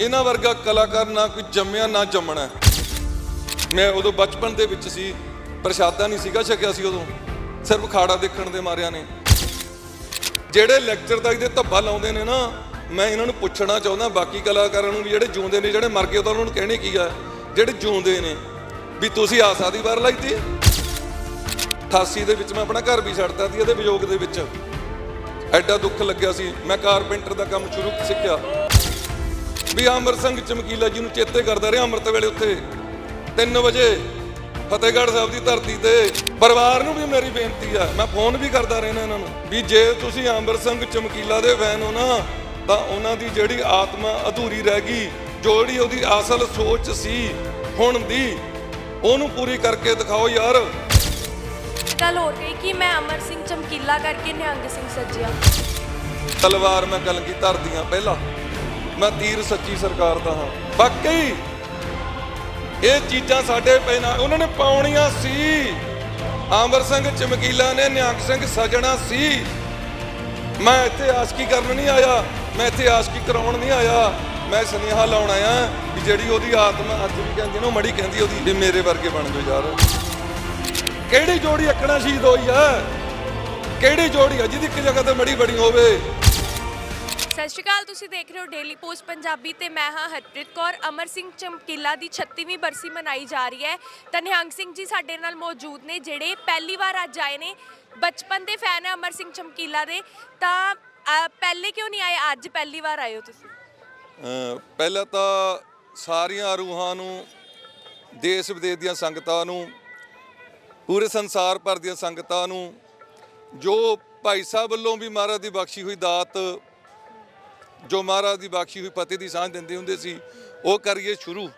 ਇਹਨਾਂ ਵਰਗਾ ਕਲਾਕਾਰ ਨਾ ਕੋਈ ਜੰਮਿਆ, ਨਾ ਜੰਮਣਾ। ਮੈਂ ਉਦੋਂ ਬਚਪਨ ਦੇ ਵਿੱਚ ਸੀ, ਪ੍ਰਸ਼ਾਦਾ ਨਹੀਂ ਸੀਗਾ ਛਕਿਆ ਸੀ ਉਦੋਂ। ਸਿਰਫ ਖਾੜਾ ਦੇਖਣ ਦੇ ਮਾਰਿਆਂ ਨੇ। ਜਿਹੜੇ ਲੈਕਚਰ ਤੱਕ ਦੇ ਧੱਬਾ ਲਾਉਂਦੇ ਨੇ ਨਾ, ਮੈਂ ਇਹਨਾਂ ਨੂੰ ਪੁੱਛਣਾ ਚਾਹੁੰਦਾ, ਬਾਕੀ ਕਲਾਕਾਰਾਂ ਨੂੰ ਵੀ ਜਿਹੜੇ ਜਿਉਂਦੇ ਨੇ, ਜਿਹੜੇ ਮਰ ਗਏ ਤਾਂ ਉਹਨਾਂ ਨੂੰ ਕਹਿਣੇ ਕੀ ਆ? ਜਿਹੜੇ ਜਿਉਂਦੇ ਨੇ, ਵੀ ਤੁਸੀਂ ਆਸਾ ਦੀ ਵਾਰ ਲਾਈਤੀ 88 ਦੇ ਵਿੱਚ ਮੈਂ ਆਪਣਾ ਘਰ ਵੀ ਛੱਡਤਾ ਸੀ, ਇਹਦੇ ਵਿਯੋਗ ਦੇ ਵਿੱਚ। ਐਡਾ ਦੁੱਖ ਲੱਗਿਆ ਸੀ। ਮੈਂ ਕਾਰਪੈਂਟਰ ਦਾ ਕੰਮ ਸ਼ੁਰੂ ਸਿੱਖਿਆ। ਵੀ ਅਮਰ ਸਿੰਘ ਚਮਕੀਲਾ ਜੀ ਨੂੰ ਚੇਤੇ ਕਰਦਾ ਰਿਹਾ ਅੰਮ੍ਰਿਤ ਵੇਲੇ ਉੱਥੇ। 3 ਵਜੇ ਫਤਿਹਗੜ੍ਹ ਸਾਹਿਬ ਦੀ ਧਰਤੀ ਤੇ ਪਰਿਵਾਰ ਨੂੰ ਵੀ ਮੇਰੀ ਬੇਨਤੀ ਆ ਮੈਂ ਫੋਨ ਵੀ ਕਰਦਾ ਰਹਿਣਾ ਇਹਨਾਂ ਨੂੰ ਵੀ ਜੇ ਤੁਸੀਂ ਅਮਰ ਸਿੰਘ ਚਮਕੀਲਾ ਦੇ ਫੈਨ ਹੋ ਨਾ ਤਾਂ ਉਹਨਾਂ ਦੀ ਜਿਹੜੀ ਆਤਮਾ ਅਧੂਰੀ ਰਹਿ ਗਈ ਜਿਹੜੀ ਉਹਦੀ ਅਸਲ ਸੋਚ ਸੀ ਹੁਣ ਦੀ ਉਹਨੂੰ ਪੂਰੀ ਕਰਕੇ ਦਿਖਾਓ ਯਾਰ। ਗੱਲ ਹੋਰ ਗਈ ਕਿ ਮੈਂ ਅਮਰ ਸਿੰਘ ਚਮਕੀਲਾ ਕਰਕੇ ਨਿਹੰਗ ਸਿੰਘ ਸੱਜਿਆ। ਤਲਵਾਰ ਮੈਂ ਕਲਗੀ ਧਰਦੀਆਂ ਪਹਿਲਾਂ। ਮੈਂ ਤੀਰ ਸੱਚੀ ਸਰਕਾਰ ਦਾ ਹਾਂ। ਵਾਕਈ ਇਹ ਚੀਜ਼ਾਂ ਸਾਡੇ ਪੈਣਾ, ਉਹਨਾਂ ਨੇ ਪਾਉਣੀਆਂ ਸੀ। ਆਮਰ ਸਿੰਘ ਚਮਕੀਲਾ ਨੇ, ਨਿਹੰਗ ਸਿੰਘ ਸਜਣਾ ਸੀ। ਮੈਂ ਇੱਥੇ ਆਸ਼ਕੀ ਕਰਨ ਨਹੀਂ ਆਇਆ, ਮੈਂ ਇੱਥੇ ਆਸ਼ਕੀ ਕਰਾਉਣ ਨਹੀਂ ਆਇਆ। ਮੈਂ ਸੁਨੇਹਾ ਲਾਉਣ ਆਇਆ ਵੀ ਜਿਹੜੀ ਉਹਦੀ ਆਤਮਾ ਅੱਜ ਵੀ ਕਹਿੰਦੀ ਨਾ ਉਹ ਮੜੀ ਕਹਿੰਦੀ ਉਹਦੀ ਵੀ ਮੇਰੇ ਵਰਗੇ ਬਣ ਜਾਓ ਯਾਰ। ਕਿਹੜੀ ਜੋੜੀ ਅੱਕਣਾ ਸ਼ਹੀਦ ਹੋਈ ਆ? ਕਿਹੜੀ ਜੋੜੀ ਆ ਜਿਹਦੀ ਇੱਕ ਜਗ੍ਹਾ ਤੇ ਮੜੀ ਬਣੀ ਹੋਵੇ? ਸਤਿ ਸ਼੍ਰੀ ਅਕਾਲ ਤੁਸੀਂ ਦੇਖ ਰਹੇ ਹੋ ਡੇਲੀ ਪੋਸਟ ਪੰਜਾਬੀ ਤੇ ਮੈਂ ਹਾਂ ਹਰਪ੍ਰੀਤ ਕੌਰ। ਅਮਰ ਸਿੰਘ ਚਮਕੀਲਾ ਦੀ 36ਵੀਂ ਬਰਸੀ ਮਨਾਈ ਜਾ ਰਹੀ ਹੈ। ਤਾਂ ਨਿਹੰਗ ਸਿੰਘ ਜੀ ਸਾਡੇ ਨਾਲ ਮੌਜੂਦ ਨੇ ਜਿਹੜੇ ਪਹਿਲੀ ਵਾਰ ਅੱਜ ਆਏ ਨੇ। ਬਚਪਨ ਦੇ ਫੈਨ ਹੈ ਅਮਰ ਸਿੰਘ ਚਮਕੀਲਾ ਦੇ। ਤਾਂ ਅਹ, ਪਹਿਲੇ ਕਿਉਂ ਨਹੀਂ ਆਏ? ਅੱਜ ਪਹਿਲੀ ਵਾਰ ਆਏ ਹੋ ਤੁਸੀਂ? ਅਮ ਪਹਿਲਾਂ ਤਾਂ ਸਾਰੀਆਂ ਰੂਹਾਂ ਨੂੰ ਦੇਸ਼ ਵਿਦੇਸ਼ ਦੀਆਂ ਸੰਗਤਾਂ ਨੂੰ ਪੂਰੇ ਸੰਸਾਰ ਭਰ ਦੀਆਂ ਸੰਗਤਾਂ ਨੂੰ ਜੋ ਭਾਈ ਸਾਹਿਬ ਵੱਲੋਂ ਵੀ ਮਹਾਰਾਜ ਦੀ ਬਖਸ਼ੀ ਹੋਈ ਦਾਤ ਜੋ ਮਹਾਰਾਜ ਦੀ ਬਖਸ਼ੀ ਹੋਈ ਫਤਿਹ ਦੀ ਸਾਂਝ ਦਿੰਦੇ ਹੁੰਦੇ ਸੀ, ਉਹ ਕਰੀਏ ਸ਼ੁਰੂ।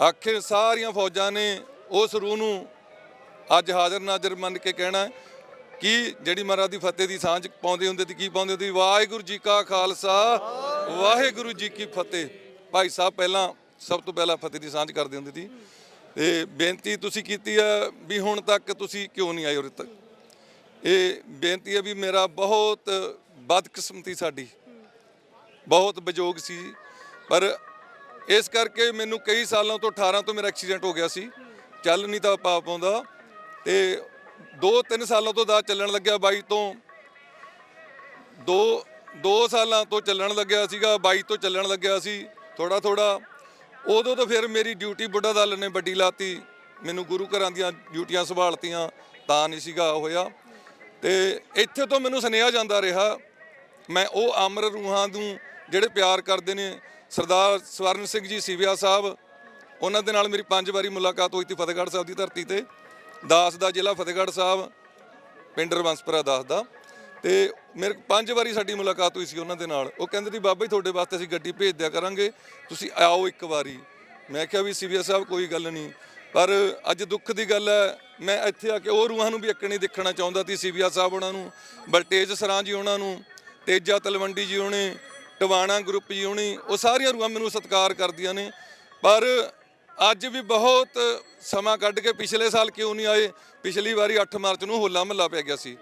ਆਖਿਰ ਸਾਰੀਆਂ ਫੌਜਾਂ ਨੇ ਉਸ ਰੂਹ ਨੂੰ ਅੱਜ ਹਾਜ਼ਰ ਨਾਜ਼ਰ ਮੰਨ ਕੇ ਕਹਿਣਾ ਹੈ ਕਿ ਜਿਹੜੀ ਮਹਾਰਾਜ ਦੀ ਫਤਿਹ ਦੀ ਸਾਂਝ ਪਾਉਂਦੇ ਹੁੰਦੇ ਸੀ, ਕੀ ਪਾਉਂਦੇ ਹੁੰਦੇ ਸੀ? ਵਾਹਿਗੁਰੂ ਜੀ ਕਾ ਖਾਲਸਾ, ਵਾਹਿਗੁਰੂ ਜੀ ਕੀ ਫਤਿਹ। ਭਾਈ ਸਾਹਿਬ ਪਹਿਲਾਂ ਸਭ ਤੋਂ ਪਹਿਲਾਂ ਫਤਿਹ ਦੀ ਸਾਂਝ ਕਰਦੇ ਹੁੰਦੇ ਸੀ। ਤੇ ਬੇਨਤੀ ਤੁਸੀਂ ਕੀਤੀ ਹੈ ਵੀ ਹੁਣ ਤੱਕ ਤੁਸੀਂ ਕਿਉਂ ਨਹੀਂ ਆਏ ਉਰੇ ਤੱਕ ਇਹ ਬੇਨਤੀ ਹੈ ਵੀ ਮੇਰਾ ਬਹੁਤ ਬਦਕਿਸਮਤੀ ਸਾਡੀ ਬਹੁਤ ਬਜੋਗ ਸੀ। ਪਰ ਇਸ ਕਰਕੇ ਮੈਨੂੰ ਕਈ ਸਾਲਾਂ ਤੋਂ 18 ਤੋਂ ਮੇਰਾ ਐਕਸੀਡੈਂਟ ਹੋ ਗਿਆ ਸੀ। ਚੱਲ ਨਹੀਂ ਤਾਂ ਪਾ ਪਾਉਂਦਾ ਤੇ 2-3 ਸਾਲਾਂ ਤੋਂ ਦਾ ਚੱਲਣ ਲੱਗਿਆ। 22 ਤੋਂ 2 2 ਸਾਲਾਂ ਤੋਂ ਚੱਲਣ ਲੱਗਿਆ ਸੀਗਾ। 22 ਤੋਂ ਚੱਲਣ ਲੱਗਿਆ ਸੀ ਥੋੜਾ ਥੋੜਾ ਉਦੋਂ ਤੋਂ ਫਿਰ ਮੇਰੀ ਡਿਊਟੀ ਬੁੱਢਾ ਦਲ ਨੇ ਵੱਡੀ ਲਾਤੀ। ਮੈਨੂੰ ਗੁਰੂ ਘਰਾਂ ਦੀਆਂ ਡਿਊਟੀਆਂ ਸੰਭਾਲਤੀਆਂ, ਤਾਂ ਨਹੀਂ ਸੀਗਾ ਹੋਇਆ। ਤੇ ਇੱਥੇ ਤੋਂ ਮੈਨੂੰ ਸੁਨੇਹਾ ਜਾਂਦਾ ਰਿਹਾ, ਮੈਂ ਉਹ ਅਮਰ ਰੂਹਾਂ ਨੂੰ ਜਿਹੜੇ ਪਿਆਰ ਕਰਦੇ ਨੇ, ਸਰਦਾਰ ਸਵਰਨ ਸਿੰਘ ਜੀ, ਸੀਵਿਆ ਸਾਹਿਬ, ਉਹਨਾਂ ਦੇ ਨਾਲ ਮੇਰੀ ਪੰਜ ਵਾਰੀ ਮੁਲਾਕਾਤ ਹੋਈ ਸੀ ਫਤਿਹਗੜ੍ਹ ਸਾਹਿਬ ਦੀ ਧਰਤੀ ਤੇ। ਦਾਸ ਦਾ ਜ਼ਿਲ੍ਹਾ ਫਤਿਹਗੜ੍ਹ ਸਾਹਿਬ, ਪਿੰਡ ਰਵੰਸਪੁਰਾ ਦਾਸ ਦਾ। ਤੇ ਮੇਰੇ ਪੰਜ ਵਾਰੀ ਸਾਡੀ ਮੁਲਾਕਾਤ ਹੋਈ ਸੀ ਉਹਨਾਂ ਦੇ ਨਾਲ। ਉਹ ਕਹਿੰਦੇ ਸੀ, ਬਾਬਾ ਜੀ, ਤੁਹਾਡੇ ਵਾਸਤੇ ਅਸੀਂ ਗੱਡੀ ਭੇਜ ਦਿਆ ਕਰਾਂਗੇ, ਤੁਸੀਂ ਆਓ ਇੱਕ ਵਾਰੀ। ਮੈਂ ਕਿਹਾ ਵੀ, ਸੀਵੀਆ ਸਾਹਿਬ, ਕੋਈ ਗੱਲ ਨਹੀਂ। ਪਰ ਅੱਜ ਦੁੱਖ ਦੀ ਗੱਲ ਹੈ, ਮੈਂ ਇੱਥੇ ਆ ਕੇ ਉਹ ਰੂਹਾਂ ਨੂੰ ਵੀ ਇੱਕ ਦੇਖਣਾ ਚਾਹੁੰਦਾ ਸੀ, ਸੀਵੀਆ ਸਾਹਿਬ ਉਹਨਾਂ ਨੂੰ, ਬਲਟੇਜ ਸਰਾਂ ਜੀ ਉਹਨਾਂ ਨੂੰ, ਤੇਜਾ ਤਲਵੰਡੀ ਜੀ ਉਹਨੇ ਟਵਾਣਾ ਗਰੁੱਪ ਜੀ ਉਹਨੇ ਉਹ ਸਾਰੀਆਂ ਰੂਹਾਂ ਮੈਨੂੰ ਸਤਿਕਾਰ ਕਰਦੀਆਂ ਨੇ। ਪਰ ਅੱਜ ਵੀ ਬਹੁਤ ਸਮਾਂ ਕੱਢ ਕੇ ਪਿਛਲੇ ਸਾਲ ਕਿਉਂ ਨਹੀਂ ਆਏ? ਪਿਛਲੀ ਵਾਰੀ 8 ਮਾਰਚ ਨੂੰ ਹੋਲਾ ਮਹੱਲਾ ਪੈ ਗਿਆ ਸੀ।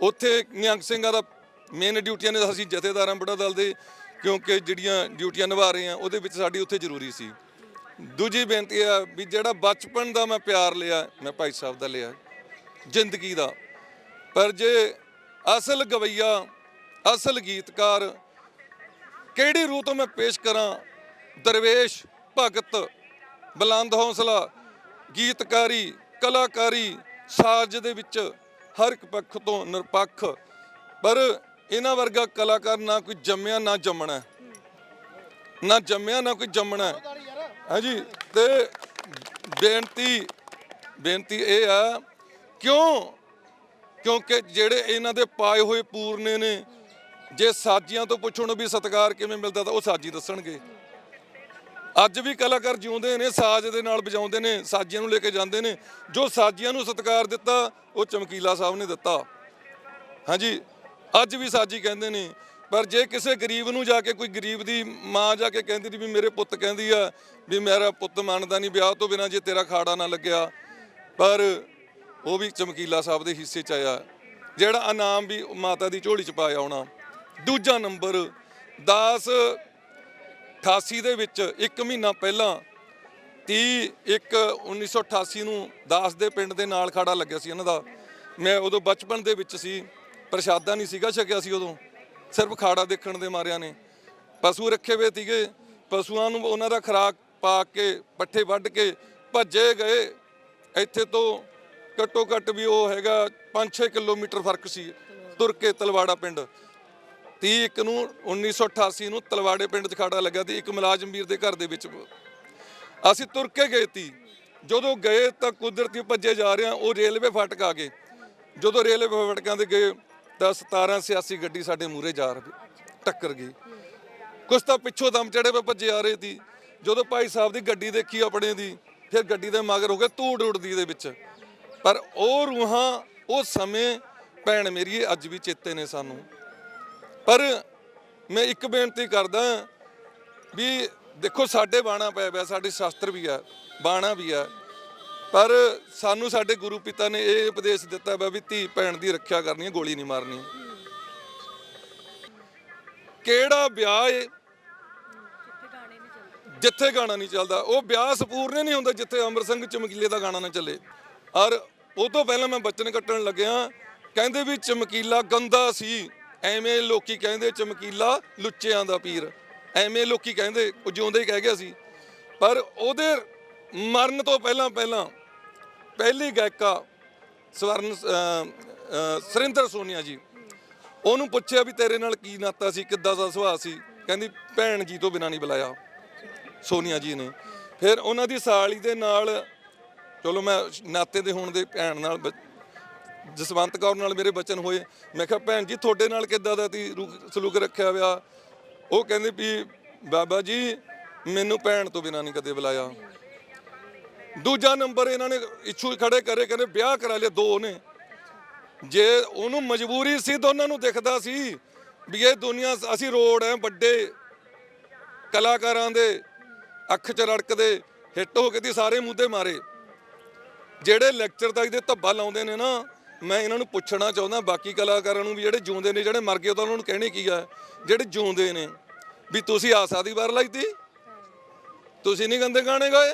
ਉੱਥੇ ਨਿਹੰਗ ਸਿੰਘਾਂ ਦਾ ਮੇਨ ਡਿਊਟੀਆਂ ਨੇ ਅਸੀਂ ਜਥੇਦਾਰਾਂ ਬੜਾ ਦਲ ਦੇ, ਕਿਉਂਕਿ ਜਿਹੜੀਆਂ ਡਿਊਟੀਆਂ ਨਿਭਾ ਰਹੇ ਆ, ਉਹਦੇ ਵਿੱਚ ਸਾਡੀ ਉੱਥੇ ਜ਼ਰੂਰੀ ਸੀ। ਦੂਜੀ ਬੇਨਤੀ ਆ ਵੀ ਜਿਹੜਾ ਬਚਪਨ ਦਾ ਮੈਂ ਪਿਆਰ ਲਿਆ, ਮੈਂ ਭਾਈ ਸਾਹਿਬ ਦਾ ਲਿਆ, ਜ਼ਿੰਦਗੀ ਦਾ। ਪਰ ਜੇ ਅਸਲ ਗਵਈਆ, ਅਸਲ ਗੀਤਕਾਰ ਕਿਹੜੀ ਰੂਹ ਤੋਂ ਮੈਂ ਪੇਸ਼ ਕਰਾਂ? ਦਰਵੇਸ਼, ਭਗਤ, ਬੁਲੰਦ ਹੌਸਲਾ, ਗੀਤਕਾਰੀ, ਕਲਾਕਾਰੀ, ਸਾਜ਼ ਦੇ ਵਿੱਚ ਹਰ ਇੱਕ ਪੱਖ ਤੋਂ ਨਿਰਪੱਖ। ਪਰ ਇਹਨਾਂ ਵਰਗਾ ਕਲਾਕਾਰ ਨਾ ਕੋਈ ਜੰਮਿਆ, ਨਾ ਜੰਮਣਾ। ਨਾ ਜੰਮਿਆ, ਨਾ ਕੋਈ ਜੰਮਣਾ। ਹੈ। ਹਾਂਜੀ, ਤੇ ਬੇਨਤੀ ਬੇਨਤੀ ਇਹ ਆ, ਕਿਉਂ? ਕਿਉਂਕਿ ਜਿਹੜੇ ਇਹਨਾਂ ਦੇ ਪਾਏ ਹੋਏ ਪੂਰਨੇ ਨੇ ਜੇ ਸਾਜੀਆਂ ਤੋਂ ਪੁੱਛਣ ਵੀ ਸਤਿਕਾਰ ਕਿਵੇਂ ਮਿਲਦਾ ਤਾਂ ਉਹ ਸਾਜੀ ਦੱਸਣਗੇ। ਅੱਜ ਵੀ ਕਲਾਕਾਰ ਜਿਉਂਦੇ ਨੇ, ਸਾਜ਼ ਦੇ ਨਾਲ ਵਜਾਉਂਦੇ ਨੇ, ਸਾਜੀਆਂ ਨੂੰ ਲੈ ਕੇ ਜਾਂਦੇ ਨੇ। ਜੋ ਸਾਜੀਆਂ ਨੂੰ ਸਤਿਕਾਰ ਦਿੱਤਾ, ਉਹ ਚਮਕੀਲਾ ਸਾਹਿਬ ਨੇ ਦਿੱਤਾ। ਹਾਂਜੀ, ਅੱਜ ਵੀ ਸਾਜੀ ਕਹਿੰਦੇ ਨੇ, ਪਰ ਜੇ ਕਿਸੇ ਗਰੀਬ ਨੂੰ ਜਾ ਕੇ ਕੋਈ ਗਰੀਬ ਦੀ ਮਾਂ ਜਾ ਕੇ ਕਹਿੰਦੀ ਵੀ ਮੇਰੇ ਪੁੱਤ ਕਹਿੰਦੀ ਆ ਵੀ ਮੇਰਾ ਪੁੱਤ ਮੰਨਦਾ ਨਹੀਂ, ਵਿਆਹ ਤੋਂ ਬਿਨਾ ਜੇ ਤੇਰਾ ਖਾੜਾ ਨਾ ਲੱਗਿਆ। ਪਰ ਉਹ ਵੀ ਚਮਕੀਲਾ ਸਾਹਿਬ ਦੇ ਹਿੱਸੇ ਚ ਆਇਆ, ਜਿਹੜਾ ਇਨਾਮ ਵੀ ਮਾਤਾ ਦੀ ਝੋਲੀ ਚ ਪਾਇਆ ਹੋਣਾ। ਦੂਜਾ ਨੰਬਰ, ਦਾਸ 88 ਦੇ ਵਿੱਚ ਇੱਕ ਮਹੀਨਾ ਪਹਿਲਾਂ 30 ਇੱਕ 1988 ਨੂੰ ਦਾਸ ਦੇ ਪਿੰਡ ਦੇ ਨਾਲ ਖਾੜਾ ਲੱਗਿਆ ਸੀ ਇਹਨਾਂ ਦਾ। ਮੈਂ ਉਦੋਂ ਬਚਪਨ ਦੇ ਵਿੱਚ ਸੀ, ਪ੍ਰਸ਼ਾਦਾ ਨਹੀਂ ਸੀਗਾ ਛਕਿਆ ਸੀ ਉਦੋਂ, ਸਿਰਫ ਖਾੜਾ ਦੇਖਣ ਦੇ ਮਾਰਿਆਂ ਨੇ। ਪਸ਼ੂ ਰੱਖੇ ਹੋਏ ਸੀਗੇ, ਪਸ਼ੂਆਂ ਨੂੰ ਉਹਨਾਂ ਦਾ ਖੁਰਾਕ ਪਾ ਕੇ, ਪੱਠੇ ਵੱਢ ਕੇ ਭੱਜੇ ਗਏ। ਇੱਥੇ ਤੋਂ ਘੱਟੋ ਘੱਟ ਵੀ ਉਹ ਹੈਗਾ 5-6 ਕਿਲੋਮੀਟਰ ਫ਼ਰਕ ਸੀ, ਤੁਰ ਕੇ ਤਲਵਾੜਾ ਪਿੰਡ। 30 ਇੱਕ ਨੂੰ 1988 ਨੂੰ ਤਲਵਾੜੇ ਪਿੰਡ 'ਚ ਖਾੜਾ ਲੱਗਾ ਤੇ ਇੱਕ ਮੁਲਾਜ਼ਮ ਵੀਰ ਦੇ ਘਰ ਦੇ ਵਿੱਚ। ਅਸੀਂ ਤੁਰ ਕੇ ਗਏ ਤੀ। ਜਦੋਂ ਗਏ ਤਾਂ ਕੁਦਰਤੀ ਭੱਜੇ ਜਾ ਰਹੇ ਹਾਂ, ਉਹ ਰੇਲਵੇ ਫਾਟਕ ਆ ਗਏ। ਜਦੋਂ ਰੇਲਵੇ ਫਾਟਕਾਂ ਤੇ ਗਏ ਤਾਂ 1786 ਗੱਡੀ ਸਾਡੇ ਮੂਹਰੇ ਜਾ ਰਹੀ ਟੱਕਰ ਗਈ। ਕੁਛ ਤਾਂ ਪਿੱਛੋਂ ਦਮ ਚੜੇ ਪਏ ਭੱਜੇ ਆ ਰਹੇ ਸੀ ਜਦੋਂ ਭਾਈ ਸਾਹਿਬ ਦੀ ਗੱਡੀ ਦੇਖੀ ਆਪਣੇ ਦੀ, ਫਿਰ ਗੱਡੀ ਦੇ ਮਗਰ ਹੋ ਗਏ ਧੂੜ ਉੱਡਦੀ ਦੇ ਵਿੱਚ। ਪਰ ਉਹ ਰੂਹਾਂ, ਉਹ ਸਮੇਂ ਭੈਣ ਮੇਰੀ ਅੱਜ ਵੀ ਚੇਤੇ ਨੇ ਸਾਨੂੰ। ਪਰ ਮੈਂ ਇੱਕ ਬੇਨਤੀ ਕਰਦਾ ਵੀ ਦੇਖੋ, ਸਾਡੇ ਬਾਣਾ ਪਿਆ ਪਿਆ, ਸਾਡੇ ਸ਼ਾਸਤਰ ਵੀ ਆ, ਬਾਣਾ ਵੀ ਆ। ਪਰ ਸਾਨੂੰ ਸਾਡੇ ਗੁਰੂ ਪਿਤਾ ਨੇ ਇਹ ਉਪਦੇਸ਼ ਦਿੱਤਾ ਵਾ ਵੀ ਧੀ ਭੈਣ ਦੀ ਰੱਖਿਆ ਕਰਨੀ ਹੈ ਗੋਲੀ ਨਹੀਂ ਮਾਰਨੀ। ਕਿਹੜਾ ਵਿਆਹ ਏ? ਜਿੱਥੇ ਗਾਣਾ ਨਹੀਂ ਚੱਲਦਾ। ਉਹ ਵਿਆਹ ਸਪੂਰਨੇ ਨਹੀਂ ਹੁੰਦਾ ਜਿੱਥੇ ਅਮਰ ਸਿੰਘ ਚਮਕੀਲੇ ਦਾ ਗਾਣਾ ਨਾ ਚੱਲੇ। ਔਰ ਉਹ ਤੋਂ ਪਹਿਲਾਂ ਮੈਂ ਬਚਨ ਕੱਟਣ ਲੱਗਿਆ, ਕਹਿੰਦੇ ਵੀ ਚਮਕੀਲਾ ਗੰਦਾ ਸੀ। ਐਵੇਂ ਲੋਕੀ ਕਹਿੰਦੇ ਚਮਕੀਲਾ ਲੁੱਚਿਆਂ ਦਾ ਪੀਰ। ਐਵੇਂ ਲੋਕੀ ਕਹਿੰਦੇ ਉਹ ਜਿਉਂਦੇ ਹੀ ਕਹਿ ਗਿਆ ਸੀ। ਪਰ ਉਹਦੇ ਮਰਨ ਤੋਂ ਪਹਿਲਾਂ ਪਹਿਲਾਂ ਪਹਿਲੀ ਗਾਇਕਾ ਸਵਰਨ ਅਹ, ਸੁਰਿੰਦਰ ਸੋਨੀਆ ਜੀ ਉਹਨੂੰ ਪੁੱਛਿਆ ਵੀ ਤੇਰੇ ਨਾਲ ਕੀ ਨਾਤਾ ਸੀ ਕਿੱਦਾਂ ਦਾ ਸੁਭਾਅ ਸੀ? ਕਹਿੰਦੀ ਭੈਣ ਜੀ ਤੋਂ ਬਿਨਾਂ ਨਹੀਂ ਬੁਲਾਇਆ ਸੋਨੀਆ ਜੀ ਨੇ। ਫਿਰ ਉਹਨਾਂ ਦੀ ਸਾਲੀ ਦੇ ਨਾਲ ਚਲੋ ਮੈਂ ਨਾਤੇ ਦੇ ਹੋਣ ਦੇ ਭੈਣ ਨਾਲ ਬ- ਜਸਵੰਤ ਕੌਰ ਨਾਲ ਮੇਰੇ ਬਚਨ ਹੋਏ। ਮੈਂ ਕਿਹਾ, ਭੈਣ ਜੀ, ਤੁਹਾਡੇ ਨਾਲ ਕਿੱਦਾਂ ਦਾ ਤੀ ਰੂ- ਸਲੂਕ ਰੱਖਿਆ ਹੋਇਆ ਉਹ ਕਹਿੰਦੇ ਵੀ, ਬਾਬਾ ਜੀ, ਮੈਨੂੰ ਭੈਣ ਤੋਂ ਬਿਨਾਂ ਨਹੀਂ ਕਦੇ ਬੁਲਾਇਆ। ਦੂਜਾ ਨੰਬਰ ਇਹਨਾਂ ਨੇ ਇੱਛੂ ਖੜੇ ਕਰੇ, ਕਹਿੰਦੇ ਵਿਆਹ ਕਰਾ ਲਿਆ ਦੋ ਨੇ। ਜੇ ਉਹਨੂੰ ਮਜਬੂਰੀ ਸੀ ਤਾਂ ਉਹਨਾਂ ਨੂੰ ਦਿਖਦਾ ਸੀ ਵੀ ਇਹ ਦੁਨੀਆ ਅਸੀਂ ਰੋਡ ਹੈ ਵੱਡੇ ਕਲਾਕਾਰਾਂ ਦੇ, ਅੱਖ 'ਚ ਰੜਕਦੇ, ਹਿੱਟ ਹੋ ਕੇ ਦੀ ਸਾਰੇ ਮੁੱਦੇ ਮਾਰੇ। ਜਿਹੜੇ ਲੈਕਚਰ ਤੱਕ ਦੇ ਧੱਬਾ ਲਾਉਂਦੇ ਨੇ ਨਾ ਮੈਂ ਇਹਨਾਂ ਨੂੰ ਪੁੱਛਣਾ ਚਾਹੁੰਦਾ ਬਾਕੀ ਕਲਾਕਾਰਾਂ ਨੂੰ ਵੀ ਜਿਹੜੇ ਜਿਉਂਦੇ ਨੇ ਜਿਹੜੇ ਮਰ ਗਏ ਤਾਂ ਉਹਨਾਂ ਨੂੰ ਕਹਿਣੇ ਕੀ ਆ? ਜਿਹੜੇ ਜਿਉਂਦੇ ਨੇ ਵੀ ਤੁਸੀਂ ਆਸਾ ਦੀ ਵਾਰ ਲਾਈ ਤੀ ਤੁਸੀਂ ਨਹੀਂ ਗੰਦੇ ਗਾਣੇ ਗਾਏ?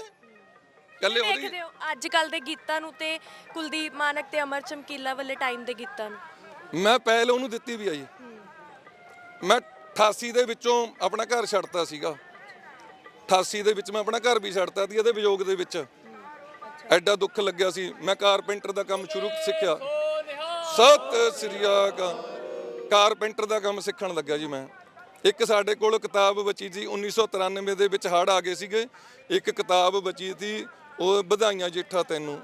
ਕੱਲੇ ਉਹਦੀ ਦੇਖਦੇ ਹੋ ਅੱਜ ਕੱਲ ਦੇ ਗੀਤਾਂ ਨੂੰ ਤੇ ਕੁਲਦੀਪ ਮਾਨਕ ਤੇ ਅਮਰ ਚਮਕੀਲਾ ਵਾਲੇ ਟਾਈਮ ਦੇ ਗੀਤਾਂ ਨੂੰ। ਮੈਂ ਪਹਿਲ ਉਹਨੂੰ ਦਿੱਤੀ ਵੀ ਆ ਜੀ। ਮੈਂ 88 ਦੇ ਵਿੱਚੋਂ ਆਪਣਾ ਘਰ ਛੱਡਤਾ ਸੀਗਾ। 88 ਦੇ ਵਿੱਚ ਮੈਂ ਆਪਣਾ ਘਰ ਵੀ ਛੱਡਤਾ ਸੀ ਇਹਦੇ ਵਿਯੋਗ ਦੇ ਵਿੱਚ। ਐਡਾ ਦੁੱਖ ਲੱਗਿਆ ਸੀ। ਮੈਂ ਕਾਰਪੈਂਟਰ ਦਾ ਕੰਮ ਸ਼ੁਰੂ ਸਿੱਖਿਆ। ਸਤਿ ਸ੍ਰੀ ਅਕਾਲ। ਕਾਰਪੈਂਟਰ ਦਾ ਕੰਮ ਸਿੱਖਣ ਲੱਗਿਆ ਜੀ ਮੈਂ। ਇੱਕ ਸਾਡੇ ਕੋਲ ਕਿਤਾਬ ਬਚੀ ਸੀ 1993 ਦੇ ਵਿੱਚ ਹੜ ਆ ਗਏ ਸੀਗੇ। ਇੱਕ ਕਿਤਾਬ ਬਚੀ ਸੀ, ਉਹ ਵਧਾਈਆਂ ਜੇਠਾ ਤੈਨੂੰ।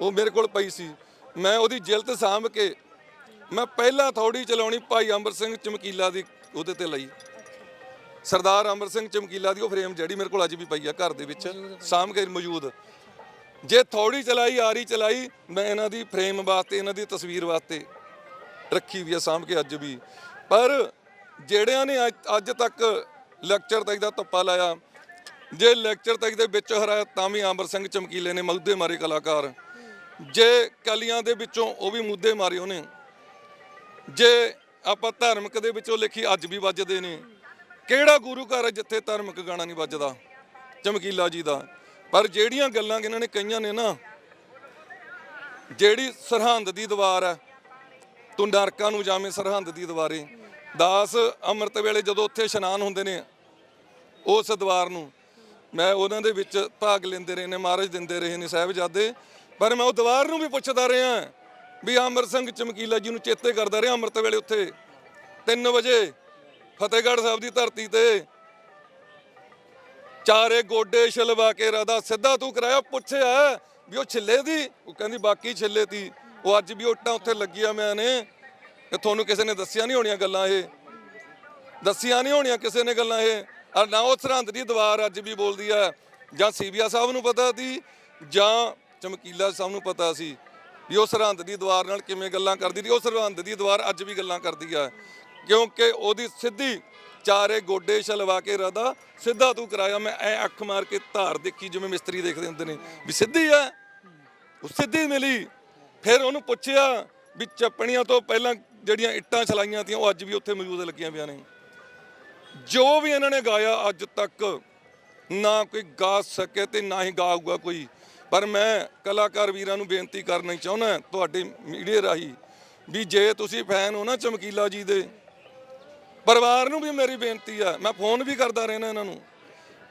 ਉਹ ਮੇਰੇ ਕੋਲ ਪਈ ਸੀ। ਮੈਂ ਉਹਦੀ ਜਿਲਦ ਸਾਂਭ ਕੇ ਮੈਂ ਪਹਿਲਾਂ ਥੋੜੀ ਚਲਾਉਣੀ ਭਾਈ ਅੰਮ੍ਰਿਤ ਸਿੰਘ ਚਮਕੀਲਾ ਦੀ ਉਹਦੇ ਤੇ ਲਈ। ਸਰਦਾਰ ਅੰਮ੍ਰਿਤ ਸਿੰਘ ਚਮਕੀਲਾ ਦੀ ਉਹ ਫਰੇਮ ਜਿਹੜੀ ਮੇਰੇ ਕੋਲ ਅੱਜ ਵੀ ਪਈ ਆ ਘਰ ਦੇ ਵਿੱਚ, ਸਾਂਭ ਕੇ ਮੌਜੂਦ। ਜੇ ਥੋੜੀ ਚਲਾਈ, ਆਰੀ ਚਲਾਈ, ਮੈਂ ਇਹਨਾਂ ਦੀ ਫਰੇਮ ਵਾਸਤੇ, ਇਹਨਾਂ ਦੀ ਤਸਵੀਰ ਵਾਸਤੇ ਰੱਖੀ ਵੀ ਆ ਸਾਂਭ ਕੇ ਅੱਜ ਵੀ। ਪਰ ਜਿਹੜਿਆਂ ਨੇ ਅੱਜ- ਅੱਜ ਤੱਕ ਲੈਕਚਰ ਤੱਕ ਦਾ ਧੱਪਾ ਲਾਇਆ, ਜੇ ਲੈਕਚਰ ਤੱਕ ਦੇ ਵਿੱਚ ਹਰਾਇਆ ਤਾਂ ਵੀ ਅੰਮ੍ਰਿਤ ਸਿੰਘ ਚਮਕੀਲੇ ਨੇ ਮੁੱਦੇ ਮਾਰੇ ਕਲਾਕਾਰ। ਜੇ ਕਲੀਆਂ ਦੇ ਵਿੱਚੋਂ ਉਹ ਵੀ ਮੁੱਦੇ ਮਾਰੇ ਉਹਨੇ। ਜੇ ਆਪਾਂ ਧਾਰਮਿਕ ਦੇ ਵਿੱਚੋਂ ਲਿਖੀ ਅੱਜ ਵੀ ਵੱਜਦੇ ਨੇ। ਕਿਹੜਾ ਗੁਰੂ ਘਰ ਹੈ ਜਿੱਥੇ ਧਾਰਮਿਕ ਗਾਣਾ ਨਹੀਂ ਵੱਜਦਾ? ਚਮਕੀਲਾ ਜੀ ਦਾ। ਪਰ ਜਿਹੜੀਆਂ ਗੱਲਾਂ ਇਹਨਾਂ ਨੇ ਕਹੀਆਂ ਨੇ ਨਾ, ਜਿਹੜੀ ਸਰਹੰਦ ਦੀ ਦੀਵਾਰ ਹੈ, ਤੂੰ ਨਰਕਾਂ ਨੂੰ ਜਾਵੇਂ ਸਰਹੰਦ ਦੀ ਦੀਵਾਰੇ। ਦਾਸ ਅੰਮ੍ਰਿਤ ਵੇਲੇ ਜਦੋਂ ਉੱਥੇ ਇਸ਼ਨਾਨ ਹੁੰਦੇ ਨੇ, ਉਸ ਦੀਵਾਰ ਨੂੰ ਮੈਂ ਉਹਨਾਂ ਦੇ ਵਿੱਚ ਭਾਗ ਲੈਂਦੇ ਰਹੇ ਨੇ ਮਹਾਰਾਜ ਦਿੰਦੇ ਰਹੇ ਨੇ ਸਾਹਿਬਜ਼ਾਦੇ। ਪਰ ਮੈਂ ਉਹ ਦੀਵਾਰ ਨੂੰ ਵੀ ਪੁੱਛਦਾ ਰਿਹਾ, ਵੀ ਅਮਰ ਸਿੰਘ ਚਮਕੀਲਾ ਜੀ ਨੂੰ ਚੇਤੇ ਕਰਦਾ ਰਿਹਾ ਅੰਮ੍ਰਿਤ ਵੇਲੇ ਉੱਥੇ। 3 ਵਜੇ ਫਤਿਹਗੜ੍ਹ ਸਾਹਿਬ ਦੀ ਧਰਤੀ ਤੇ ਚਾਰੇ ਗੋਡੇ ਛਲਵਾ ਕੇ ਰਦਾ ਸਿੱਧਾ ਤੂੰ ਕਰਾਇਆ, ਪੁੱਛਿਆ ਵੀ ਉਹ ਛਿੱਲੇ ਦੀ? ਉਹ ਕਹਿੰਦੀ, ਬਾਕੀ ਛਿੱਲੇ ਤੀ। ਉਹ ਅੱਜ ਵੀ ਉੱਟਾਂ ਉੱਥੇ ਲੱਗੀਆਂ ਮੈਂ ਨੇ। ਇਹ ਤੁਹਾਨੂੰ ਕਿਸੇ ਨੇ ਦੱਸਿਆ ਨਹੀਂ ਹੋਣੀਆਂ ਗੱਲਾਂ ਇਹ? ਦੱਸੀਆਂ ਨਹੀਂ ਹੋਣੀਆਂ ਕਿਸੇ ਨੇ ਗੱਲਾਂ ਇਹ? ਔਰ ਨਾ ਉਹ ਸਰਹੰਦ ਦੀ ਦੀਵਾਰ ਅੱਜ ਵੀ ਬੋਲਦੀ ਆ ਜਾਂ ਸੀਬੀਆ ਸਾਹਿਬ ਨੂੰ ਪਤਾ ਸੀ? ਜਾਂ ਚਮਕੀਲਾ ਸਾਹਿਬ ਨੂੰ ਪਤਾ ਸੀ? ਵੀ ਉਹ ਸਰਹੰਦ ਦੀ ਦੀਵਾਰ ਨਾਲ ਕਿਵੇਂ ਗੱਲਾਂ ਕਰਦੀ ਸੀ ਉਹ ਸਰਹੰਦ ਦੀ ਦੀਵਾਰ ਅੱਜ ਵੀ ਗੱਲਾਂ ਕਰਦੀ ਆ ਕਿਉਂਕਿ ਉਹਦੀ ਸਿੱਧੀ ਚਾਰੇ ਗੋਡੇ ਛਲਵਾ ਕੇ ਰਦਾ ਸਿੱਧਾ ਤੂੰ ਕਰਾਇਆ, ਮੈਂ ਐ ਅੱਖ ਮਾਰ ਕੇ ਧਾਰ ਦੇਖੀ, ਜਿਵੇਂ ਮਿਸਤਰੀ ਦੇਖਦੇ ਹੁੰਦੇ ਨੇ, ਵੀ ਸਿੱਧੀ ਆ। ਉਹ ਸਿੱਧੀ ਮਿਲੀ। ਫਿਰ ਉਹਨੂੰ ਪੁੱਛਿਆ ਵੀ ਚੱਪਣੀਆਂ ਤੋਂ ਪਹਿਲਾਂ ਜਿਹੜੀਆਂ ਇੱਟਾਂ ਛਲਾਈਆਂ ਤੀਆਂ, ਉਹ ਅੱਜ ਵੀ ਉੱਥੇ ਮੌਜੂਦ ਲੱਗੀਆਂ ਪਈਆਂ ਨੇ। ਜੋ ਵੀ ਇਹਨਾਂ ਨੇ ਗਾਇਆ ਅੱਜ ਤੱਕ, ਨਾ ਕੋਈ ਗਾ ਸਕੇ ਤੇ ਨਾ ਹੀ ਗਾਊਗਾ ਕੋਈ। ਪਰ ਮੈਂ ਕਲਾਕਾਰ ਵੀਰਾਂ ਨੂੰ ਬੇਨਤੀ ਕਰਨੀ ਚਾਹੁੰਦਾ, ਤੁਹਾਡੇ ਮੀਡੀਆ ਰਾਹੀਂ, ਵੀ ਜੇ ਤੁਸੀਂ ਫੈਨ ਹੋ ਨਾ ਚਮਕੀਲਾ ਜੀ ਦੇ ਪਰਿਵਾਰ ਨੂੰ ਵੀ ਮੇਰੀ ਬੇਨਤੀ ਆ, ਮੈਂ ਫੋਨ ਵੀ ਕਰਦਾ ਰਹਿਣਾ ਇਹਨਾਂ ਨੂੰ।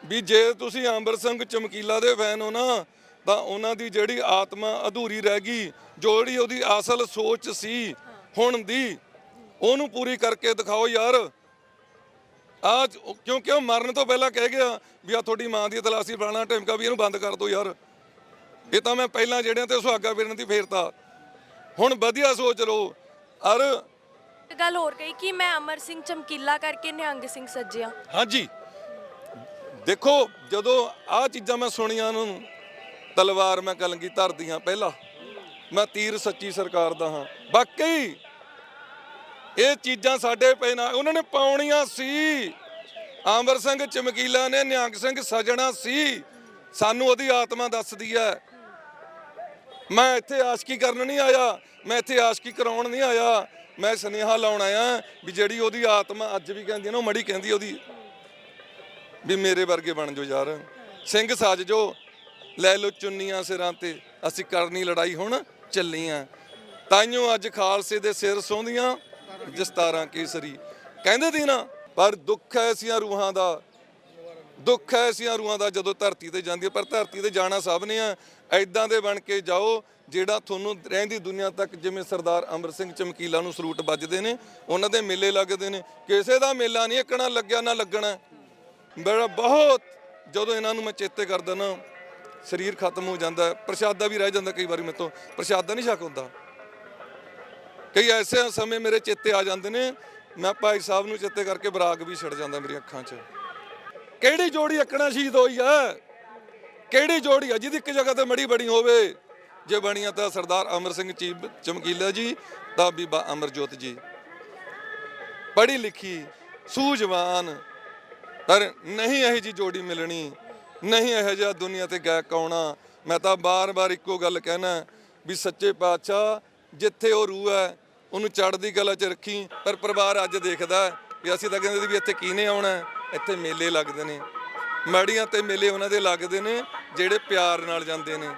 ਵੀ ਜੇ ਤੁਸੀਂ ਅੰਬਰ ਸਿੰਘ ਚਮਕੀਲਾ ਦੇ ਫੈਨ ਹੋ ਨਾ, ਤਾਂ ਉਹਨਾਂ ਦੀ ਜਿਹੜੀ ਆਤਮਾ ਅਧੂਰੀ ਰਹਿ ਗਈ ਜਿਹੜੀ ਉਹਦੀ ਅਸਲ ਸੋਚ ਸੀ, ਹੁਣ ਦੀ, ਉਹਨੂੰ ਪੂਰੀ ਕਰਕੇ ਦਿਖਾਓ ਯਾਰ। ਆਜ ਕਿਉਂਕਿ ਉਹ ਮਰਨ ਤੋਂ ਪਹਿਲਾਂ ਕਹਿ ਗਿਆ ਵੀ ਆ ਤੁਹਾਡੀ ਮਾਂ ਦੀ ਤਲਾਸੀ ਫਲਾਣਾ ਟਿਮਕਾ ਵੀ ਇਹਨੂੰ ਬੰਦ ਕਰ ਦਿਓ ਯਾਰ। ਇਹ ਤਾਂ ਮੈਂ ਪਹਿਲਾਂ ਜਿਹੜਿਆਂ ਤੇ ਸੁਹਾਗਾ ਵੀਰਨ ਦੀ ਫੇਰਤਾ। ਹੁਣ ਵਧੀਆ ਸੋਚ ਲਓ। ਅਰ ਇੱਕ ਗੱਲ ਹੋਰ ਕਹੀ ਕਿ ਮੈਂ ਅਮਰ ਸਿੰਘ ਚਮਕੀਲਾ ਕਰਕੇ ਨਿਹੰਗ ਸਿੰਘ ਸੱਜਿਆ। ਹਾਂਜੀ। ਦੇਖੋ, ਜਦੋਂ ਆ ਚੀਜ਼ਾਂ ਮੈਂ ਸੁਣੀਆਂ ਨੂੰ, ਤਲਵਾਰ ਮੈਂ ਕਲੰਗੀ ਧਰਦੀਆਂ ਪਹਿਲਾਂ। ਮੈਂ ਤੀਰ ਸੱਚੀ ਸਰਕਾਰ ਦਾ ਹਾਂ। ਬਾਕੀ ਇਹ ਚੀਜ਼ਾਂ ਸਾਡੇ ਪੈ ਨਾ, ਉਹਨਾਂ ਨੇ ਪਾਉਣੀਆਂ ਸੀ। ਆਮਰ ਸਿੰਘ ਚਮਕੀਲਾ ਨੇ, ਨਿਹੰਗ ਸਿੰਘ ਸਜਣਾ ਸੀ। ਸਾਨੂੰ ਉਹਦੀ ਆਤਮਾ ਦੱਸਦੀ ਹੈ। ਮੈਂ ਇੱਥੇ ਆਸ਼ਕੀ ਕਰਨ ਨਹੀਂ ਆਇਆ, ਮੈਂ ਇੱਥੇ ਆਸ਼ਕੀ ਕਰਾਉਣ ਨਹੀਂ ਆਇਆ। ਮੈਂ ਸੁਨੇਹਾ ਲਾਉਣ ਆਇਆ ਵੀ ਜਿਹੜੀ ਉਹਦੀ ਆਤਮਾ ਅੱਜ ਵੀ ਕਹਿੰਦੀ ਨਾ, ਉਹ ਮੜੀ ਕਹਿੰਦੀ ਉਹਦੀ, ਵੀ ਮੇਰੇ ਵਰਗੇ ਬਣ ਜਾਓ ਯਾਰ। ਸਿੰਘ ਸਾਜ ਜੋ, ਲੈ ਲੋ ਚੁੰਨੀਆਂ ਸਿਰਾਂ ਤੇ, ਅਸੀਂ ਕਰਨੀ ਲੜਾਈ ਹੁਣ ਚੱਲੀਆਂ ਤਾਈਓ ਅੱਜ ਖਾਲਸੇ ਦੇ ਸਿਰ ਸੌਂਦੀਆਂ ਜਸਤਾਰਾਂ ਕੇਸਰੀ। ਕਹਿੰਦੇ ਦੀ ਨਾ, ਪਰ ਦੁੱਖ ਹੈ ਐਸੀਆਂ ਰੂਹਾਂ ਦਾ ਦੁੱਖ ਹੈ ਐਸੀਆਂ ਰੂਹਾਂ ਦਾ ਜਦੋਂ ਧਰਤੀ ਤੇ ਜਾਂਦੀ ਹੈ, ਪਰ ਧਰਤੀ ਤੇ ਜਾਣਾ ਸਭ ਨੇ ਆ। ਐਦਾਂ ਦੇ ਬਣ ਕੇ ਜਾਓ ਜਿਹੜਾ ਤੁਹਾਨੂੰ ਰਹਿੰਦੀ ਦੁਨੀਆ ਤੱਕ, ਜਿਵੇਂ ਸਰਦਾਰ ਅਮਰ ਸਿੰਘ ਚਮਕੀਲਾ ਨੂੰ ਸਰੂਟ ਵੱਜਦੇ ਨੇ, ਉਹਨਾਂ ਦੇ ਮੇਲੇ ਲੱਗਦੇ ਨੇ। ਕਿਸੇ ਦਾ ਮੇਲਾ ਨਹੀਂ ਇੱਕਣਾ ਲੱਗਿਆ, ਨਾ ਲੱਗਣਾ। ਬੜਾ ਬਹੁਤ ਜਦੋਂ ਇਹਨਾਂ ਨੂੰ ਮੈਂ ਚੇਤੇ ਕਰਦਾ ਨਾ, ਸਰੀਰ ਖਤਮ ਹੋ ਜਾਂਦਾ, ਪ੍ਰਸ਼ਾਦਾ ਵੀ ਰਹਿ ਜਾਂਦਾ ਕਈ ਵਾਰੀ ਮੇਰੇ ਤੋਂ। ਪ੍ਰਸ਼ਾਦਾ ਨਹੀਂ ਛਕ ਹੁੰਦਾ। ਕਈ ਐਸੇ ਸਮੇਂ ਮੇਰੇ ਚੇਤੇ ਆ ਜਾਂਦੇ ਨੇ, ਮੈਂ ਭਾਈ ਸਾਹਿਬ ਨੂੰ ਚੇਤੇ ਕਰਕੇ ਬਰਾਗ ਵੀ ਛੜ ਜਾਂਦਾ ਮੇਰੀਆਂ ਅੱਖਾਂ 'ਚ। ਕਿਹੜੀ ਜੋੜੀ ਅੱਕਣਾ ਸ਼ਹੀਦ ਹੋਈ ਹੈ ਕਿਹੜੀ ਜੋੜੀ ਆ? ਜਿਹਦੀ ਇੱਕ ਜਗ੍ਹਾ ਤੇ ਮੜੀ ਬਣੀ ਹੋਵੇ। ਜੇ ਬਣੀਆਂ ਤਾਂ ਸਰਦਾਰ ਅਮਰ ਸਿੰਘ ਚੀ ਚਮਕੀਲਾ ਜੀ ਤਾਂ ਬੀਬਾ ਅਮਰਜੋਤ ਜੀ। ਪੜ੍ਹੀ ਲਿਖੀ, ਸੂਝਵਾਨ। ਪਰ ਨਹੀਂ ਇਹ ਜੀ ਜੋੜੀ ਮਿਲਣੀ। ਨਹੀਂ ਇਹ ਜਿਹਾ ਦੁਨੀਆ ਤੇ ਗਾਇਕ ਆਉਣਾ। ਮੈਂ ਤਾਂ ਬਾਰ-ਬਾਰ ਇੱਕੋ ਗੱਲ ਕਹਿਣਾ ਵੀ ਸੱਚੇ ਪਾਤਸ਼ਾਹ ਜਿੱਥੇ ਉਹ ਰੂਹ ਹੈ, ਉਹਨੂੰ ਚੜ੍ਹਦੀ ਕਲਾ 'ਚ ਰੱਖੀ। ਪਰ ਪਰਿਵਾਰ ਅੱਜ ਦੇਖਦਾ ਵੀ ਅਸੀਂ ਤਾਂ ਕਹਿੰਦੇ ਵੀ ਇੱਥੇ ਕਿਹਨੇ ਆਉਣਾ ਇੱਥੇ ਮੇਲੇ ਲੱਗਦੇ ਨੇ। ਮੜੀਆਂ ਤੇ ਮੇਲੇ ਉਹਨਾਂ ਦੇ ਲੱਗਦੇ ਨੇ, ਜਿਹੜੇ ਪਿਆਰ ਨਾਲ ਜਾਂਦੇ ਨੇ।